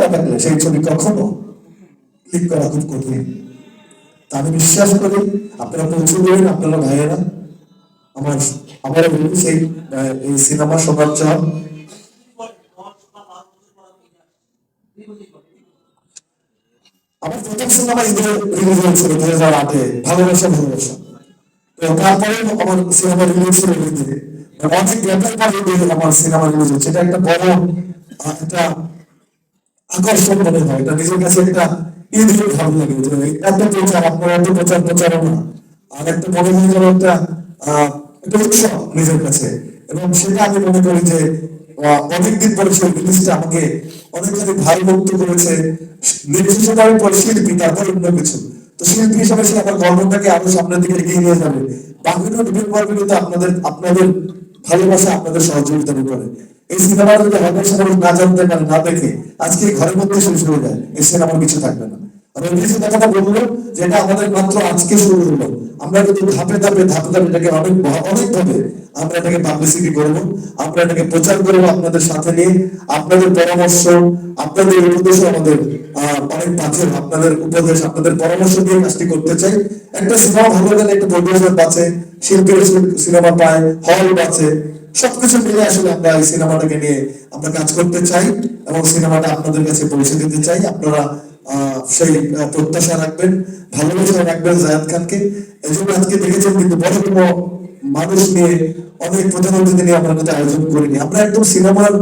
না থাকলে সেই ছবি কখনো ক্লিক করা খুব কঠিন। আমি বিশ্বাস করি, আপনারা পৌঁছে দেবেন, আপনারা ভাইয়েরা। আমার আমার সেই এই সিনেমা শোনার চাপ আমার প্রথম সিনেমা ঈদে রিলিজ হয়েছিল দুই হাজার আটে, ভালোবাসা ভালোবাসা। তারপরে আমার সিনেমা রিলিজ ঈদে অনেক গ্যাপের পরে আমার সিনেমা রিলিজ হচ্ছে এটা একটা বড় একটা আকর্ষণ মনে হয়। এটা নিজের কাছে একটা ঈদ ভালো লাগে যে এত প্রচার, আপনার এত প্রচার প্রচারণা। আর একটা মনে হয় যেন একটা একটা উৎসব নিজের কাছে। এবং সেটা আমি মনে করি যে অনেকদিন পরে সেই জিনিসটা আমাকে অনেকখানি ভাই মুক্ত করেছে। আমি পরে শিল্পী, তারপর অন্য কিছু। তো শিল্পী হিসাবে সে আমার গল্পটাকে আরও সামনের দিকে এগিয়ে নিয়ে যাবে। বাকিটা কিন্তু আপনাদের আপনাদের ভালোবাসা আপনাদের সহযোগিতা পারে এই সিনেমা যদি হবে সময় না জানতে পারে না দেখে, আজকে ঘরের মধ্যে শেষ হয়ে যায় এই সিনেমার কিছু থাকবে না। ইংরেজি কথাটা বলল, যেটা আমাদের মাত্র আজকে শুরু হলো, আমরা কিন্তু ধাপে ধাপে ধাপে ধাপে এটাকে অনেক অনেক ভাবে আমরা এটাকে পাবলিসিটি করব, আমরা এটাকে প্রচার করব আপনাদের সাথে নিয়ে, আপনাদের পরামর্শ, আপনাদের উপদেশ আমাদের অনেক পাচ্ছেন আপনাদের উপদেশ, আপনাদের পরামর্শ দিয়ে কাজটি করতে চাই। একটা সিনেমা ভালো গেলে একটা প্রডিউসার পাচ্ছে শিল্পীর সিনেমা পায় হল পাচ্ছে সবকিছু মিলে আসলে আমরা এই সিনেমাটাকে নিয়ে আমরা কাজ করতে চাই এবং সিনেমাটা আপনাদের কাছে পৌঁছে দিতে চাই। আপনারা সেই প্রত্যাশা রাখবেন, ভালোবাসা রাখবেন জায়াদ খানকে। এই জন্য আজকে দেখেছেন কিন্তু বড় মানুষ নিয়ে অনেক প্রধান অতিথি নিয়ে আমরা কিন্তু আয়োজন করিনি আমরা একদম সিনেমার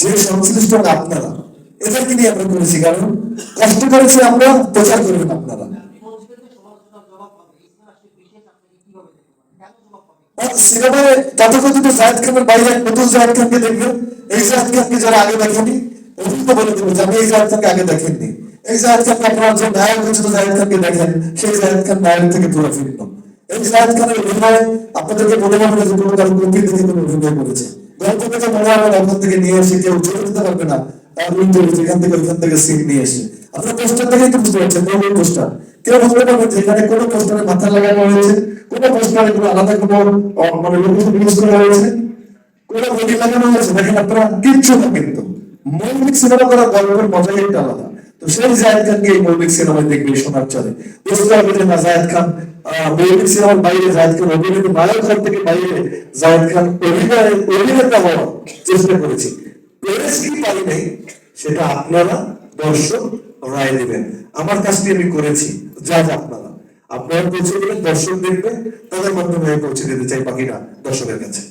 যে সংশ্লিষ্ট আপনারা, এদেরকে নিয়ে আমরা করেছি, কারণ কষ্ট করেছি আমরা, প্রচার করবেন আপনারা। সিনেমায় তথাকথিত খানের বাইরে এক নতুন খানকে দেখবেন। এই জাহেদ খানকে যারা আগে দেখেনি, অভিজ্ঞ বলে দেবো আমি এই জাহেদ খানকে আগে দেখেননি এই জাহেদ খানকে আপনারা যে নায়ক খানকে দেখেন, সেই জাহেদ খান নায়ক থেকে পুরো মনে পারবে আলাদা তো সেই জায়েদ খানকে এই মৌলিক সিনেমায় দেখবে শোনার চলে বুঝতে হবে যে না জায়েদ খান মৌলিক সিনেমার বাইরে জায়েদ খান অভিনেতা নায়ক ঘর থেকে বাইরে জায়েদ খান, অভিনয়, অভিনেতা হওয়ার চেষ্টা করেছি। পেরেছি কি পারি নাই, সেটা আপনারা দর্শক রায় দেবেন আমার কাজটি আমি করেছি, যা যা আপনারা। আপনারা পৌঁছে দেবেন দর্শক দেখবে, তাদের মাধ্যমে আমি পৌঁছে দিতে চাই বাকিটা দর্শকের কাছে।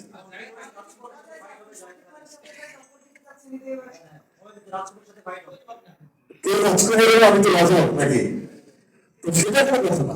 কেউ রাজকুমারের আমি তো রাজা নাকি? তো সেটা কোনো কথা না।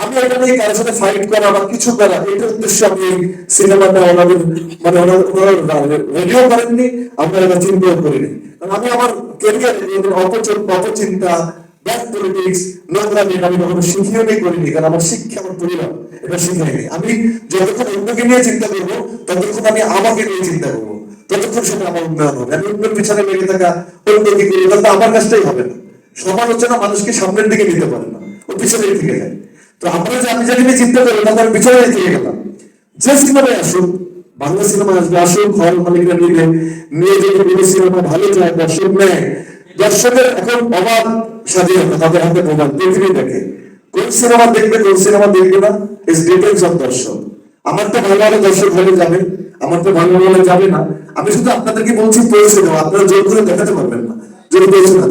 আমি এটা নিয়ে কারোর সাথে ফাইট করা বা কিছু করা এটার উদ্দেশ্য আমি সিনেমাটা ওনাদের মানে রেডিও করেননি আমরা এটা চিন্তাও করিনি। আমি আমার ক্যারিয়ার অপচন অপচিন্তা ব্যাক পলিটিক্স আমি কখনো শিখিও নেই করিনি, কারণ আমার শিক্ষা আমার পরিবার, এটা আমি যতক্ষণ অন্যকে নিয়ে চিন্তা করব, ততক্ষণ আমি আমাকে নিয়ে চিন্তা করব, ততক্ষণ সেটা আমার উন্নয়ন হবে। আমি অন্যের পিছনে লেগে থাকা অন্য করি তাহলে আমার কাজটাই হবে না। সমালোচনা মানুষকে সামনের দিকে নিতে পারে না, ও পিছনে থেকে যায়। আমি চিন্তা গেলাম। যে সিনেমায় আসুক, বাংলা সিনেমা আসবে, আসুক মালিকরা নিলে নিয়ে সিনেমা ভালো যায়, দর্শক নেয়। দর্শকের এখন অবাধ স্বাধীনতা, তাদের হাতে মোবাইল পৃথিবী দেখে কোন সিনেমা দেখবে, কোন সিনেমা দেখবে না ইস ডিপেন্ডস অন দর্শক। আমার তো ভালো ভালো দর্শক হলে যাবে, আমার তো ভালো ভালো যাবে না। আমি শুধু আপনাদেরকে বলছি, পৌঁছে দেবো আপনারা জোর করে দেখাতে পারবেন না। যদি পৌঁছে না।